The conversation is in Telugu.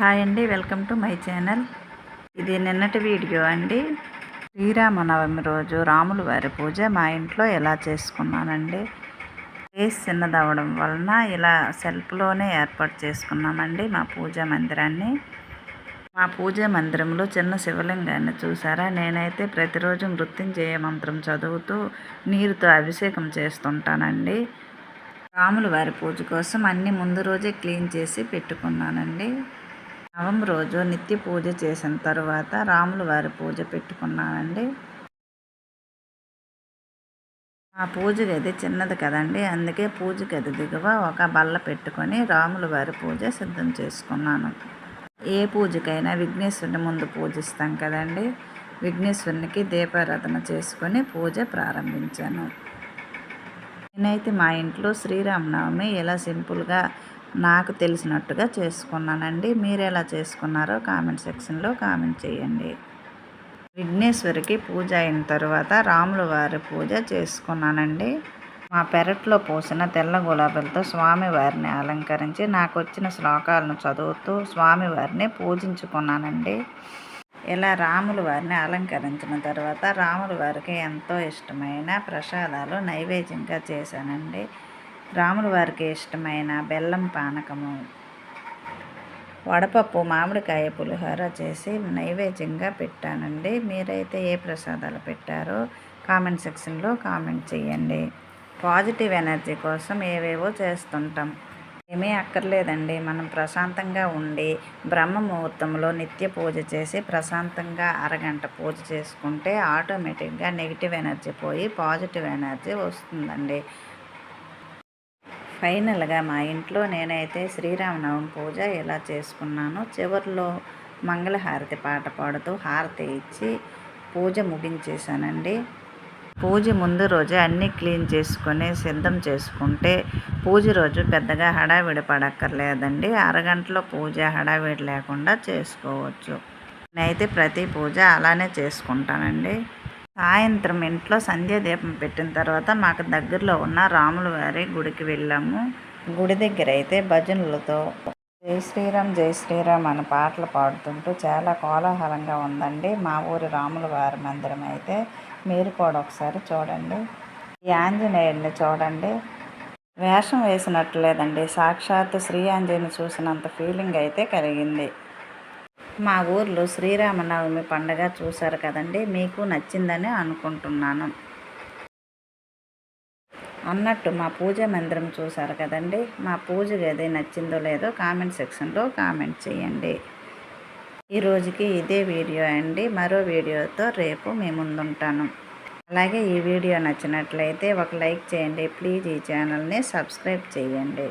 హాయ్ అండి వెల్కమ్ టు మై ఛానల్. ఇది నిన్నటి వీడియో అండి. శ్రీరామనవమి రోజు రాములు వారి పూజ మా ఇంట్లో ఎలా చేసుకున్నానండి? ప్లేస్ చిన్నదవడం వలన ఇలా సెల్ఫ్లోనే ఏర్పాటు చేసుకున్నామండి మా పూజా మందిరాన్ని. మా పూజా మందిరంలో చిన్న శివలింగాన్ని చూసారా? నేనైతే ప్రతిరోజు మృత్యుంజయ మంత్రం చదువుతూ నీరుతో అభిషేకం చేస్తుంటానండి. రాముల వారి పూజ కోసం అన్ని ముందు రోజే క్లీన్ చేసి పెట్టుకున్నానండి. నవం రోజు నిత్య పూజ చేసిన తర్వాత రాముల వారి పూజ పెట్టుకున్నానండి ఆ పూజ గది చిన్నది కదండి. అందుకే పూజ గది దిగువ ఒక బల్ల పెట్టుకొని రాముల వారి పూజ సిద్ధం చేసుకున్నాను. ఏ పూజకైనా విఘ్నేశ్వరుని ముందు పూజిస్తాం కదండి. విఘ్నేశ్వరునికి దీపారాధన చేసుకొని పూజ ప్రారంభించాను. నేనైతే మా ఇంట్లో శ్రీరామనవమి ఎలా సింపుల్గా నాకు తెలిసినట్టుగా చేసుకున్నానండి. మీరు ఎలా చేసుకున్నారో కామెంట్ సెక్షన్లో కామెంట్ చేయండి. విఘ్నేశ్వరికి పూజ అయిన తర్వాత రాముల వారి పూజ చేసుకున్నానండి. మా పెరట్లో పోసిన తెల్ల గులాబీలతో స్వామివారిని అలంకరించి నాకు వచ్చిన శ్లోకాలను చదువుతూ స్వామివారిని పూజించుకున్నానండి. ఇలా రాముల వారిని అలంకరించిన తర్వాత రాముల వారికి ఎంతో ఇష్టమైన ప్రసాదాలు నైవేద్యంగా చేశానండి. రాముల వారికి ఇష్టమైన బెల్లం పానకము. వడపప్పు మామిడికాయ పులిహోర చేసి నైవేద్యంగా పెట్టానండి. మీరైతే ఏ ప్రసాదాలు పెట్టారో కామెంట్ సెక్షన్లో కామెంట్ చేయండి. పాజిటివ్ ఎనర్జీ కోసం ఏవేవో చేస్తుంటాం. ఏమీ అక్కర్లేదండి. మనం ప్రశాంతంగా ఉండి బ్రహ్మ ముహూర్తంలో నిత్య పూజ చేసి ప్రశాంతంగా అరగంట పూజ చేసుకుంటే ఆటోమేటిక్గా నెగిటివ్ ఎనర్జీ పోయి పాజిటివ్ ఎనర్జీ వస్తుందండి. ఫైనల్గా మా ఇంట్లో నేనైతే శ్రీరామనవమి పూజ ఎలా చేసుకున్నానో చివరిలో మంగళహారతి పాట పాడుతూ హారతి ఇచ్చి పూజ ముగించేశానండి. పూజ ముందు రోజే అన్నీ క్లీన్ చేసుకొని సిద్ధం చేసుకుంటే పూజ రోజు పెద్దగా హడావిడి పడక్కర్లేదండి. అరగంటలో పూజ హడావిడి లేకుండా చేసుకోవచ్చు. నేనైతే ప్రతి పూజ అలానే చేసుకుంటానండి. సాయంత్రం ఇంట్లో సంధ్యాదీపం పెట్టిన తర్వాత మాకు దగ్గరలో ఉన్న రాముల వారి గుడికి వెళ్ళాము. గుడి దగ్గర అయితే భజనలతో జై శ్రీరామ్ జై శ్రీరామ్ అనే పాటలు పాడుతుంటూ చాలా కోలాహలంగా ఉందండి. మా ఊరి రాముల వారి మందిరం అయితే మీరు కూడా ఒకసారి చూడండి. ఈ ఆంజనేయుడిని చూడండి. వేషం వేసినట్లేదండి సాక్షాత్తు శ్రీ ఆంజనేయుని చూసినంత ఫీలింగ్ అయితే కలిగింది. మా ఊర్లో శ్రీరామనవమి పండగ చూశారు కదండి మీకు నచ్చిందని అనుకుంటున్నాను. అన్నట్టు మా పూజ మందిరం చూశారు కదండి మా పూజ గది నచ్చిందో లేదో కామెంట్ సెక్షన్లో కామెంట్ చేయండి. ఈ రోజుకి ఇదే వీడియో అండి మరో వీడియోతో రేపు మీ ముందుంటాను. అలాగే ఈ వీడియో నచ్చినట్లయితే ఒక లైక్ చేయండి ప్లీజ్ ఈ ఛానల్ని సబ్స్క్రైబ్ చేయండి.